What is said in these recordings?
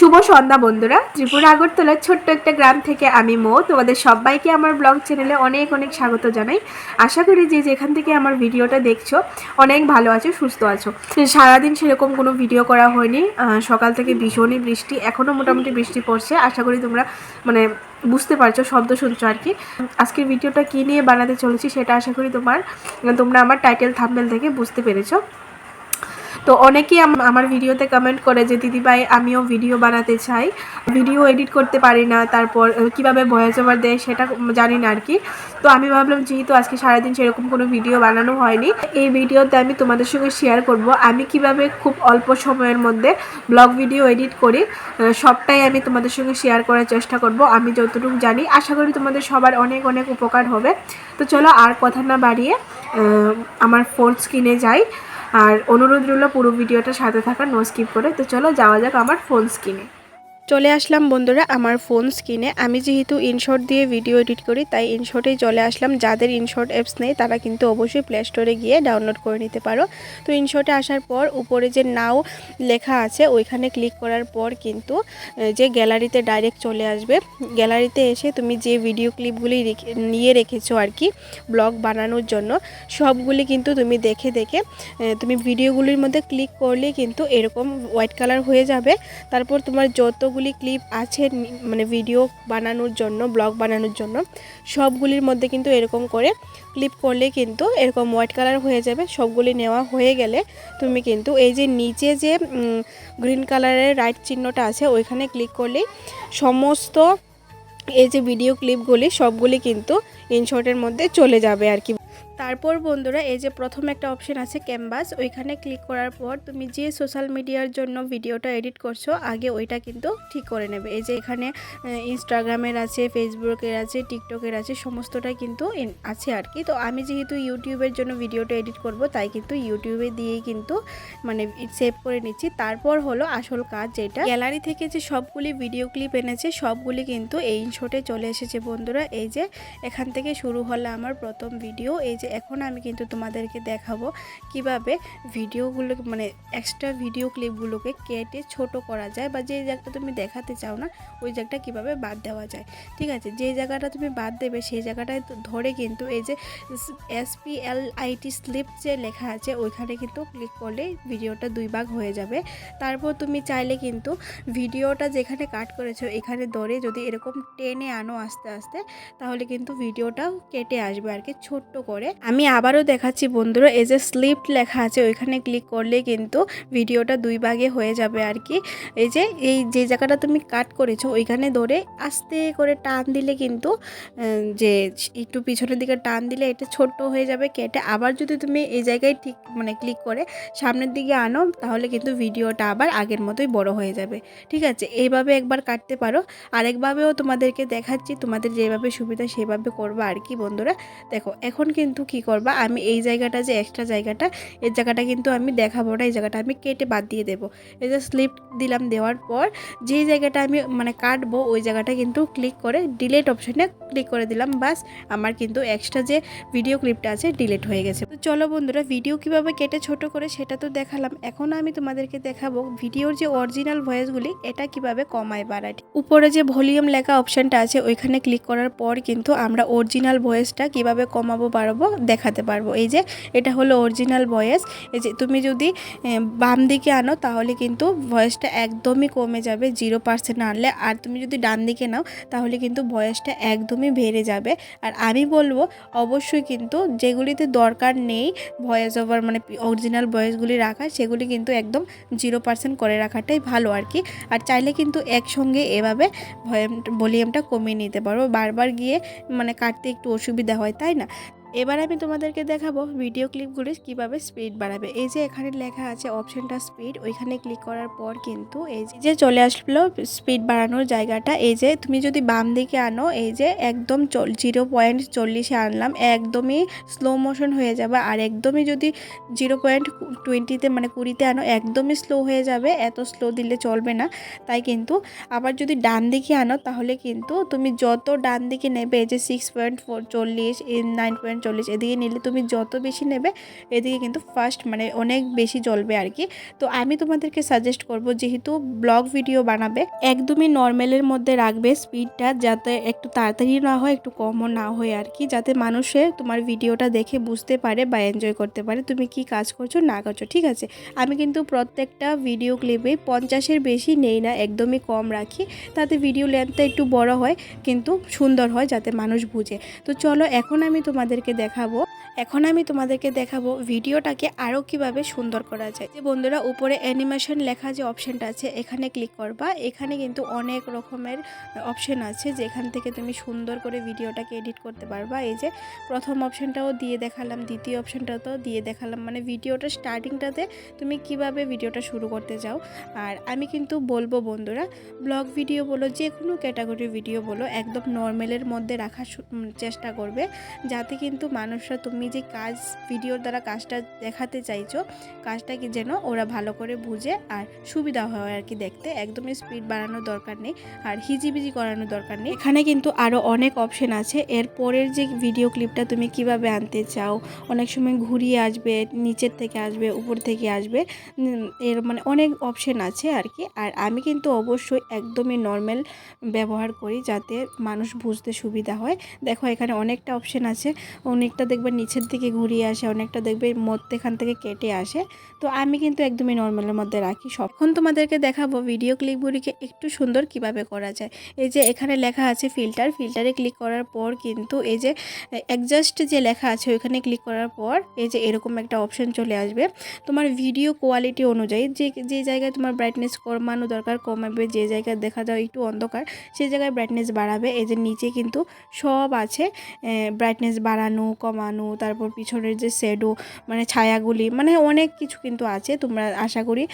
শুভ সন্ধ্যা বন্ধুরা। ত্রিপুরা আগরতলার ছোট্ট একটা গ্রাম থেকে আমি মো। তোমাদের সবাইকে আমার ব্লগ চ্যানেলে অনেক অনেক স্বাগত জানাই। আশা করি যে যেখান থেকে আমার ভিডিওটা দেখছ, অনেক ভালো আছো, সুস্থ আছো। সারাদিন সেরকম কোনো ভিডিও করা হয়নি। সকাল থেকে ভীষণই বৃষ্টি, এখনও মোটামুটি বৃষ্টি পড়ছে। আশা করি তোমরা মানে বুঝতে পারছ, শব্দ শুনছো আর কি। আজকের ভিডিওটা কী নিয়ে বানাতে চলেছি সেটা আশা করি তোমার, তোমরা আমার টাইটেল থাম্বেল থেকে বুঝতে পেরেছ। তো অনেকেই আমার ভিডিওতে কমেন্ট করে যে দিদিভাই আমিও ভিডিও বানাতে চাই। ভিডিও এডিট করতে পারি না। তারপর কীভাবে ভয়েস ওভার দেয় সেটা জানি না আর কি তো আমি ভাবলাম, যেহেতু আজকে সারাদিন সেরকম কোনো ভিডিও বানানো হয়নি, এই ভিডিওতে আমি তোমাদের সঙ্গে শেয়ার করব। আমি কীভাবে খুব অল্প সময়ের মধ্যে ব্লগ ভিডিও এডিট করি সবটাই আমি তোমাদের সঙ্গে শেয়ার করার চেষ্টা করব। আমি যতটুকু জানি, আশা করি তোমাদের সবার অনেক অনেক উপকার হবে। তো চলো আর কথা না বাড়িয়ে আমার ফোন স্ক্রিনে যাই। আর অনুরোধ রইল পুরো ভিডিওটা সাথে থাকা নো স্কিপ করে। তো চলো যাওয়া যাক আমার ফোন স্ক্রিনে চলে আসলাম বন্ধুরা আমার ফোন স্ক্রিনে। আমি যেহেতু ইনশর্ট দিয়ে ভিডিও এডিট করি, তাই ইনশটেই চলে আসলাম। যাদের ইনশর্ট অ্যাপস নেই, তারা কিন্তু অবশ্যই প্লে স্টোরে গিয়ে ডাউনলোড করে নিতে পারো। তো ইনশর্টে আসার পর উপরে যে নাও লেখা আছে, ওইখানে ক্লিক করার পর কিন্তু যে গ্যালারিতে ডাইরেক্ট চলে আসবে। গ্যালারিতে এসে তুমি যে ভিডিও ক্লিপগুলি নিয়ে রেখেছো আর কি ব্লগ বানানোর জন্য, সবগুলি কিন্তু তুমি দেখে দেখে তুমি ভিডিওগুলির মধ্যে ক্লিক করলে কিন্তু এরকম হোয়াইট কালার হয়ে যাবে। তারপর তোমার যতগুলি ক্লিপ আছে মানে ভিডিও বানানোর জন্য ব্লগ বানানোর জন্য, সবগুলির মধ্যে কিন্তু এরকম করে ক্লিপ করলে কিন্তু এরকম হোয়াইট কালার হয়ে যাবে, সবগুলি নেওয়া হয়ে গেলে তুমি কিন্তু এই যে নিচে যে গ্রিন কালারের রাইট চিহ্নটা আছে, ওইখানে ক্লিক করলেই সমস্ত এই যে ভিডিও ক্লিপগুলি সবগুলি কিন্তু ইনশর্টের মধ্যে চলে যাবে আর কি। তারপর বন্ধুরা, এই যে প্রথম একটা অপশন আছে ক্যানভাস ওইখানে ক্লিক করার পর তুমি যে সোশ্যাল মিডিয়ার জন্য ভিডিওটা এডিট করছ, আগে ওইটা কিন্তু ঠিক করে নেবে। এই যে এখানে ইনস্টাগ্রামের আছে ফেসবুকের আছে টিকটকের আছে, সমস্তটাই কিন্তু আছে আর কি। তো আমি যেহেতু ইউটিউবের জন্য ভিডিওটা এডিট করব, তাই কিন্তু ইউটিউবে দিয়েই কিন্তু মানে সেভ করে নিচ্ছি। তারপর হলো আসল কাজ যেটা। গ্যালারি থেকে যে সবগুলি ভিডিও ক্লিপ এনেছে, সবগুলি কিন্তু এই ইনশটে চলে এসেছে বন্ধুরা। এই যে এখান থেকে শুরু হলো আমার প্রথম ভিডিও এই যে এখন আমি কিন্তু তোমাদেরকে দেখাবো কীভাবে ভিডিওগুলো মানে এক্সট্রা ভিডিও ক্লিপগুলোকে কেটে ছোট করা যায় বা যে জায়গাটা তুমি দেখাতে চাও না, ওই জায়গাটা কীভাবে বাদ দেওয়া যায়। ঠিক আছে? যে জায়গাটা তুমি বাদ দেবে, সেই জায়গাটায় ধরে কিন্তু এই যে S P L IT slip যে লেখা আছে, ওইখানে কিন্তু ক্লিক করলে ভিডিওটা দুই ভাগ হয়ে যাবে। তারপর তুমি চাইলে কিন্তু ভিডিওটা যেখানে কাট করেছ, এখানে ধরে যদি এরকম টেনে আনো আস্তে আস্তে, তাহলে কিন্তু ভিডিওটাও কেটে আসবে আর কি ছোট্ট করে। আমি আবারও দেখাচ্ছি বন্ধুরা, এই যে স্লিপ লেখা আছে, ওইখানে ক্লিক করলে কিন্তু ভিডিওটা দুই ভাগে হয়ে যাবে আর কি। এই যে এই যে জায়গাটা তুমি কাট করেছ, ওইখানে ধরে আস্তে করে টান দিলে কিন্তু যে একটু পিছনের দিকে টান দিলে এটা ছোট্ট হয়ে যাবে, কেটে আবার যদি তুমি এই জায়গায় ঠিক মানে ক্লিক করে সামনের দিকে আনো, তাহলে কিন্তু ভিডিওটা আবার আগের মতোই বড় হয়ে যাবে। ঠিক আছে? এইভাবে একবার কাটতে পারো। আরেকভাবেও তোমাদেরকে দেখাচ্ছি, তোমাদের যেভাবে সুবিধা সেভাবে করবা আর কি বন্ধুরা। দেখো, এখন কিন্তু কি করবা? আমি এই জায়গাটা যে এক্সট্রা জায়গাটা এই জায়গাটা কিন্তু আমি দেখাবো না, এই জায়গাটা আমি কেটে বাদ দিয়ে দেবো। এই যে স্লিপ দিলাম দেওয়ার পর, যেই জায়গাটা আমি মানে কাটবো, ওই জায়গাটা কিন্তু ক্লিক করে ডিলেট অপশনে ক্লিক করে দিলাম বাস আমার কিন্তু এক্সট্রা যে ভিডিও ক্লিপটা আছে ডিলেট হয়ে গেছে। তো চলো বন্ধুরা ভিডিও কীভাবে কেটে ছোট করে সেটা তো দেখালাম। এখন আমি তোমাদেরকে দেখাবো ভিডিওর যে অরিজিনাল ভয়েসগুলি এটা কীভাবে কমায় বাড়ায়। উপরে যে ভলিউম লেখা অপশনটা আছে, ওইখানে ক্লিক করার পর কিন্তু আমরা অরিজিনাল ভয়েসটা কীভাবে কমাবো, বাড়াবো দেখাতে পারব। এই যে, এটা হলো অরিজিনাল ভয়েস এই যে, তুমি যদি বাম দিকে আনো, তাহলে কিন্তু ভয়েসটা একদমই কমে যাবে জিরো পার্সেন্ট আনলে। আর তুমি যদি ডান দিকে নাও, তাহলে কিন্তু ভয়েসটা একদমই বেড়ে যাবে। আর আমি বলব, অবশ্যই কিন্তু যেগুলিতে দরকার নেই ভয়েস ওভার মানে অরিজিনাল ভয়েসগুলি রাখা, সেগুলি কিন্তু একদম জিরো পার্সেন্ট করে রাখাটাই ভালো আর কি। আর চাইলে কিন্তু একসঙ্গে এভাবে ভলিউমটা কমিয়ে নিতে পারো। বারবার গিয়ে মানে কাটতে একটু অসুবিধা হয়, তাই না? এবার আমি তোমাদেরকে দেখাবো ভিডিও ক্লিপগুলি কীভাবে স্পিড বাড়াবে। এই যে এখানে লেখা আছে অপশনটা স্পিড ওইখানে ক্লিক করার পর কিন্তু এই যে চলে আসলো স্পিড বাড়ানোর জায়গাটা। এই যে তুমি যদি বাম দিকে আনো, এই যে একদম জিরো পয়েন্ট চল্লিশে আনলাম, একদমই স্লো মোশন হয়ে যাবে। আর একদমই যদি জিরো পয়েন্ট টোয়েন্টিতে মানে কুড়িতে আনো, একদমই স্লো হয়ে যাবে। এত স্লো দিলে চলবে না। তাই কিন্তু আবার যদি ডান দিকে আনো, তাহলে কিন্তু তুমি যত ডান দিকে নেবে, এই যে সিক্স পয়েন্ট ফোর চল্লিশ নাইন পয়েন্ট চল্লিশ, এদিকে নিলে তুমি যত বেশি নেবে, এদিকে কিন্তু ফার্স্ট মানে অনেক বেশি জ্বলবে আর কি। তো আমি তোমাদেরকে সাজেস্ট করব যেহেতু ব্লগ ভিডিও বানাবে, একদমই নর্মালের মধ্যে রাখবে স্পিডটা যাতে একটু তাড়াতাড়ি না হয়, একটু কমও না হয় আর কি, যাতে মানুষে তোমার ভিডিওটা দেখে বুঝতে পারে বা এনজয় করতে পারে তুমি কি কাজ করছ, না করছ, ঠিক আছে? আমি কিন্তু প্রত্যেকটা ভিডিও ক্লিপে পঞ্চাশের বেশি নেই না, একদমই কম রাখি। তাতে ভিডিও লেন্থটা একটু বড় হয়, কিন্তু সুন্দর হয় যাতে মানুষ বুঝে। তো চলো, এখন আমি তোমাদেরকে দেখাবো। এখন আমি তোমাদেরকে দেখাবো ভিডিওটাকে আরও কীভাবে সুন্দর করা যায়। যে বন্ধুরা, উপরে অ্যানিমেশন লেখা যে অপশনটা আছে, এখানে ক্লিক করবা। এখানে কিন্তু অনেক রকমের অপশন আছে, যেখান থেকে তুমি সুন্দর করে ভিডিওটাকে এডিট করতে পারবা। এই যে প্রথম অপশনটাও দিয়ে দেখালাম, দ্বিতীয় অপশনটাতেও দিয়ে দেখালাম। মানে ভিডিওটা স্টার্টিংটাতে তুমি কীভাবে ভিডিওটা শুরু করতে চাও আর আমি কিন্তু বলব বন্ধুরা ব্লগ ভিডিও বলো, যে কোনো ক্যাটাগরির ভিডিও বলো, একদম নর্মালের মধ্যে রাখার চেষ্টা করবে। যাতে কিন্তু মানুষরা তুমি যে কাজ ভিডিওর দ্বারা কাজটা দেখাতে চাইছো কাজটা কি যেন ওরা ভালো করে বুঝে আর সুবিধা হয় আর কি দেখতে। একদমই স্পিড বাড়ানোর দরকার নেই আর হিজিবিজি করানোর দরকার নেই। এখানে কিন্তু আরও অনেক অপশন আছে। এর পরের যে ভিডিও ক্লিপটা তুমি কীভাবে আনতে চাও, অনেক সময় ঘুরিয়ে আসবে, নিচের থেকে আসবে, উপর থেকে আসবে এর মানে অনেক অপশন আছে আর কি। আর আমি কিন্তু অবশ্যই একদমই নর্মাল ব্যবহার করি যাতে মানুষ বুঝতে সুবিধা হয়। দেখো এখানে অনেকটা অপশন আছে। অনেকটা দেখবে নিচের দিকে ঘুরিয়ে আসে, অনেকটা দেখবে মধ্যেখান থেকে কেটে আসে। তো আমি কিন্তু একদমই নর্মালের মধ্যে রাখি সবক্ষণ তোমাদেরকে দেখাবো ভিডিও ক্লিপগুলিকে একটু সুন্দর কীভাবে করা যায়। এই যে এখানে লেখা আছে ফিল্টার ফিল্টারে ক্লিক করার পর কিন্তু এই যে অ্যাডজাস্ট যে লেখা আছে ওইখানে ক্লিক করার পর এই যে এরকম একটা অপশন চলে আসবে। তোমার ভিডিও কোয়ালিটি অনুযায়ী যে যে জায়গায় তোমার ব্রাইটনেস কমানো দরকার, কমাবে, যে জায়গায় দেখা যায় একটু অন্ধকার, সেই জায়গায় ব্রাইটনেস বাড়াবে। এই যে নিচে কিন্তু সব আছে ব্রাইটনেস বাড়ানো, কমানো তারপর পিছনের যে শ্যাডো মানে ছায়াগুলি মানে অনেক কিছু কিন্তু আছে, তোমরা আশা করি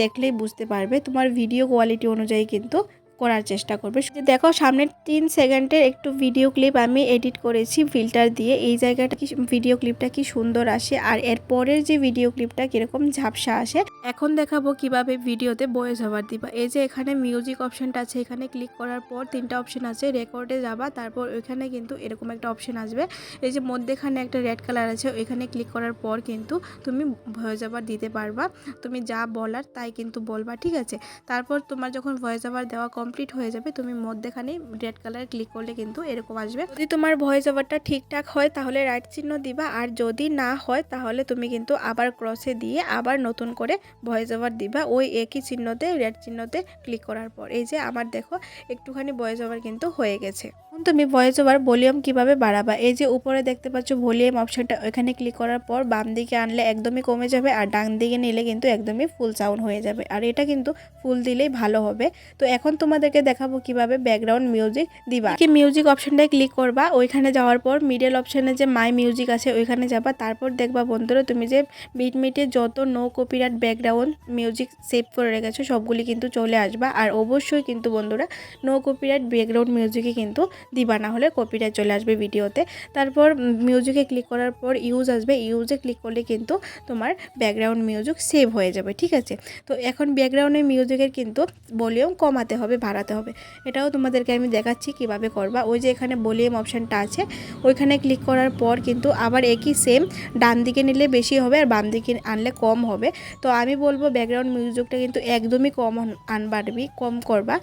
দেখলেই বুঝতে পারবে। তোমার ভিডিও কোয়ালিটি অনুযায়ী কিন্তু করার চেষ্টা করবে। দেখো, সামনের তিন সেকেন্ডের একটু ভিডিও ক্লিপ আমি এডিট করেছি ফিল্টার দিয়ে। এই জায়গাটা কি ভিডিও ক্লিপটা কি সুন্দর আসে আর এর পরের যে ভিডিও ক্লিপটা কীরকম ঝাপসা আসে, এখন দেখাবো কীভাবে ভিডিওতে ভয়েস ওভার দিবা। এই যে এখানে মিউজিক অপশনটা আছে, এখানে ক্লিক করার পর তিনটা অপশন আছে রেকর্ডে যাবা, তারপর ওইখানে কিন্তু এরকম একটা অপশন আসবে। এই যে মধ্যেখানে একটা রেড কালার আছে, ওইখানে ক্লিক করার পর কিন্তু তুমি ভয়েস ওভার দিতে পারবা। তুমি যা বলার তাই কিন্তু বলবা, ঠিক আছে? তারপর তোমার যখন ভয়েস ওভার দেওয়া কমপ্লিট হয়ে যাবে, তুমি মধ্যেখানে রেড কালার ক্লিক করলে কিন্তু এরকম আসবে। যদি তোমার ভয়েস ওভারটা ঠিকঠাক হয়, তাহলে রাইট চিহ্ন দিবা, আর যদি না হয়, তাহলে তুমি কিন্তু আবার ক্রসে দিয়ে আবার নতুন করে ভয়েস ওভার দিবা, ওই একই চিহ্নতে রেড চিহ্নতে ক্লিক করার পর। এই যে আমার দেখো, একটুখানি ভয়েস ওভার কিন্তু হয়ে গেছে। এখন তুমি ভয়েস ওভার ভলিউম কীভাবে বাড়াবা? এই যে উপরে দেখতে পাচ্ছ ভলিউম অপশনটা ওইখানে ক্লিক করার পর বাম দিকে আনলে একদমই কমে যাবে আর ডান দিকে নিলে কিন্তু একদমই ফুল সাউন্ড হয়ে যাবে। আর এটা কিন্তু ফুল দিলেই ভালো হবে। তো এখন তোমাদেরকে দেখাবো কীভাবে ব্যাকগ্রাউন্ড মিউজিক দিবা। কি মিউজিক অপশনটায় ক্লিক করবা, ওইখানে যাওয়ার পর মিডল অপশানে যে মাই মিউজিক আছে ওইখানে যাবা। তারপর দেখবা বন্ধুরা, তুমি যে বিটমিটে যত no copyright background music save করে রেখেছো, সবগুলি কিন্তু চলে আসবা। আর অবশ্যই কিন্তু বন্ধুরা নো কপিরাইট ব্যাকগ্রাউন্ড মিউজিকে কিন্তু দিবা না হলে কপিরাইট চলে আসবে ভিডিওতে। তারপর মিউজিকে ক্লিক করার পর ইউজ আসবে। ইউজে ক্লিক করলে কিন্তু তোমার ব্যাকগ্রাউন্ড মিউজিক সেভ হয়ে যাবে, ঠিক আছে? তো এখন ব্যাকগ্রাউন্ডের মিউজিকের কিন্তু ভলিউম কমাতে হবে, বাড়াতে হবে। এটাও তোমাদেরকে আমি দেখাচ্ছি কীভাবে করবা। ওই যে এখানে ভলিউম অপশানটা আছে, ওইখানে ক্লিক করার পর কিন্তু আবার একই সেম ডান দিকে নিলে বেশি হবে আর বাম দিকে আনলে কম হবে। তো আমি বলব ব্যাকগ্রাউন্ড মিউজিকটা কিন্তু একদমই কম আন- আনবাড়বি কম করবা।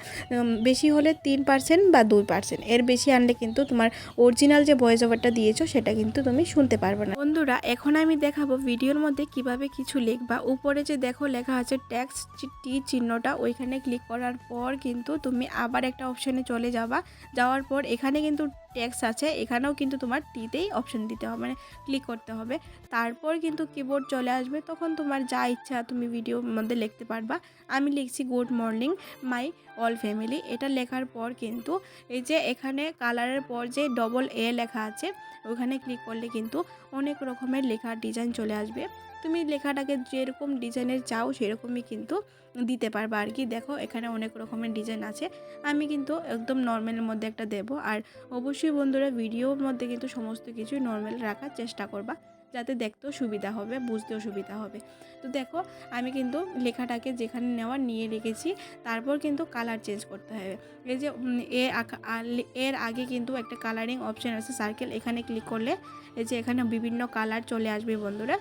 বেশি হলে তিন পার্সেন্ট বা দুই পার্সেন্ট এর বেশি আনলে কিন্তু তোমার অরিজিনাল যে ভয়েস ওভারটা দিয়েছ, সেটা কিন্তু তুমি শুনতে পারবে না। বন্ধুরা, এখন আমি দেখাবো ভিডিওর মধ্যে কীভাবে কিছু লিখবা। উপরে যে দেখো লেখা আছে ট্যাক্স টি চিহ্নটা, ওইখানে ক্লিক করার পর কিন্তু তুমি আবার একটা অপশানে চলে যাবা। যাওয়ার পর এখানে কিন্তু ট্যাক্স আছে, এখানেও কিন্তু তোমার টিতেই অপশন দিতে হবে মানে ক্লিক করতে হবে। তারপর কিন্তু কিবোর্ড চলে আসবে, তখন তোমার যা ইচ্ছা তুমি ভিডিওর মধ্যে লিখতে পারবা। আমি লিখছি good morning my all family এটা লেখার পর কিন্তু এই যে এখানে কালারের পর যে ডবল এ লেখা আছে, ওখানে ক্লিক করলে কিন্তু অনেক রকমের লেখার ডিজাইন চলে আসবে। তুমি লেখাটাকে যেরকম ডিজাইনের চাও সেরকমই কিন্তু দিতে পারবা আর কি। দেখো, এখানে অনেক রকমের ডিজাইন আছে। আমি কিন্তু একদম নর্মালের মধ্যে একটা দেব আর অবশ্যই বন্ধুরা ভিডিওর মধ্যে কিন্তু সমস্ত কিছু নর্মাল রাখার চেষ্টা করবা যাতে দেখতেও সুবিধা হবে, বুঝতেও সুবিধা হবে। তো দেখো, আমি কিন্তু লেখাটাকে যেখানে নেওয়ার নিয়ে রেখেছি, তারপর কিন্তু কালার চেঞ্জ করতে হবে। এই যে আকা- এর আগে কিন্তু একটা কালারিং অপশান আছে সার্কেল এখানে ক্লিক করলে, এই যে এখানে বিভিন্ন কালার চলে আসবে বন্ধুরা।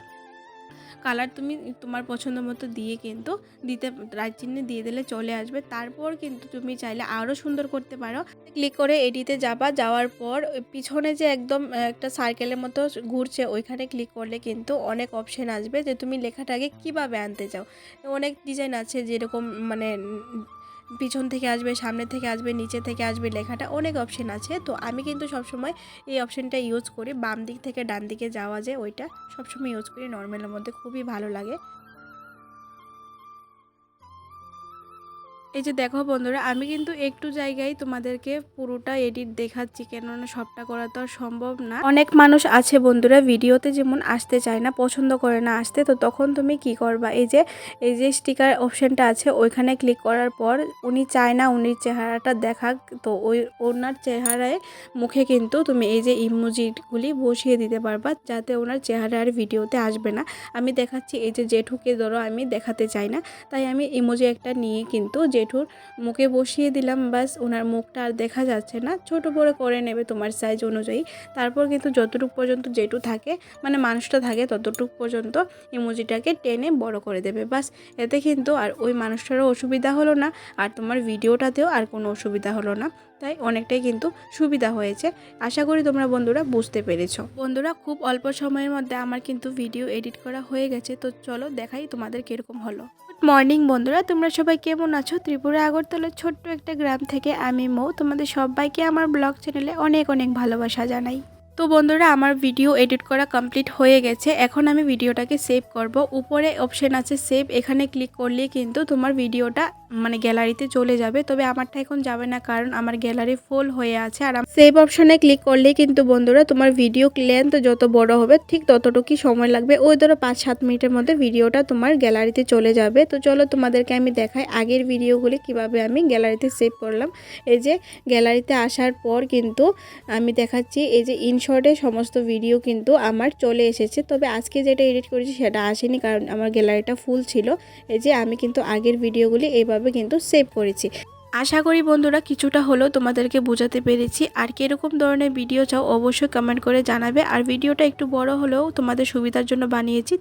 কালার তুমি তোমার পছন্দ মতো দিয়ে কিন্তু দিতে রাজ চিহ্নে দিয়ে দিলে চলে আসবে। তারপর কিন্তু তুমি চাইলে আরও সুন্দর করতে পারো। ক্লিক করে এডিতে যাবা, যাওয়ার পর পিছনে যে একদম একটা সার্কেলের মতো ঘুরছে, ওইখানে ক্লিক করলে কিন্তু অনেক অপশন আসবে যে তুমি লেখাটাকে কীভাবে আনতে চাও। অনেক ডিজাইন আছে যেরকম মানে পিছন থেকে আসবে, সামনে থেকে আসবে, নিচে থেকে আসবে লেখাটা অনেক অপশন আছে। তো আমি কিন্তু সবসময় এই অপশনটা ইউজ করি। বাম দিক থেকে ডান দিকে যাওয়া যায়, ওইটা সবসময় ইউজ করি। নর্মালের মধ্যে খুবই ভালো লাগে। এই যে দেখো বন্ধুরা, আমি কিন্তু একটু জায়গায় তোমাদেরকে পুরোটা এডিট দেখাচ্ছি, কেননা সবটা করা তো সম্ভব না। অনেক মানুষ আছে বন্ধুরা, ভিডিওতে যেমন আসতে চায় না, পছন্দ করে না আসতে, তো তখন তুমি কি করবা? এই যে এই যে স্টিকার অপশানটা আছে, ওইখানে ক্লিক করার পর উনি চায় না উনির চেহারাটা দেখাক, তো ওই, ওনার চেহারায় মুখে কিন্তু তুমি এই যে ইমোজিগুলি বসিয়ে দিতে পারবা, যাতে ওনার চেহারা আর ভিডিওতে আসবে না। আমি দেখাচ্ছি, এই যে জেঠুকে ধরো আমি দেখাতে চাই না, তাই আমি ইমোজি একটা নিয়ে কিন্তু জেঠুর মুখে বসিয়ে দিলাম বাস ওনার মুখটা আর দেখা যাচ্ছে না। ছোট বড় করে নেবে তোমার সাইজ অনুযায়ী। তারপর কিন্তু যতটুকু পর্যন্ত জেঠু থাকে মানে মানুষটা থাকে ততটুকু পর্যন্ত ইমোজিটাকে টেনে বড় করে দেবে। বাস এতে কিন্তু আর ওই মানুষটারও অসুবিধা হলো না, আর তোমার ভিডিওটাতেও আর কোনো অসুবিধা হলো না। তাই অনেকটাই কিন্তু সুবিধা হয়েছে। আশা করি তোমরা বন্ধুরা বুঝতে পেরেছ। বন্ধুরা খুব অল্প সময়ের মধ্যে আমার কিন্তু ভিডিও এডিট করা হয়ে গেছে, তো চলো দেখাই তোমাদের কীরকম হলো। মর্নিং বন্ধুরা, তোমরা সবাই কেমন আছো? ত্রিপুরা আগরতলার ছোট্ট একটা গ্রাম থেকে আমি মৌ। তোমাদের সবাইকে আমার ব্লগ চ্যানেলে অনেক অনেক ভালোবাসা জানাই। তো বন্ধুরা, আমার ভিডিও এডিট করা কমপ্লিট হয়ে গেছে। এখন আমি ভিডিওটাকে সেভ করব। উপরে অপশন আছে সেভ এখানে ক্লিক করলে কিন্তু তোমার ভিডিওটা মানে গ্যালারিতে চলে যাবে। তবে আমারটা এখন যাবে না কারণ আমার গ্যালারি ফুল হয়ে আছে। আর সেভ অপশনে ক্লিক করলেই কিন্তু বন্ধুরা, তোমার ভিডিও লেন্থ যত বড় হবে, ঠিক ততটুকুই সময় লাগবে। ওই ধরো পাঁচ সাত মিনিটের মধ্যে ভিডিওটা তোমার গ্যালারিতে চলে যাবে। তো চলো তোমাদেরকে আমি দেখাই আগের ভিডিওগুলি কীভাবে আমি গ্যালারিতে সেভ করলাম। এই যে গ্যালারিতে আসার পর কিন্তু আমি দেখাচ্ছি, এই যে ইনশর্টে সমস্ত ভিডিও কিন্তু আমার চলে এসেছে। তবে আজকে যেটা এডিট করেছি সেটা আসেনি, কারণ আমার গ্যালারিটা ফুল ছিল। এই যে আমি কিন্তু আগের ভিডিওগুলি এইভাবে কিন্তু সেভ করেছি। আশা করি বন্ধুরা কিছুটা হলেও তোমাদেরকে বোঝাতে পেরেছি। আর কীরকম ধরনের ভিডিও চাও অবশ্যই কমেন্ট করে জানাবে। আর ভিডিওটা একটু বড় হলেও তোমাদের সুবিধার জন্য বানিয়েছি।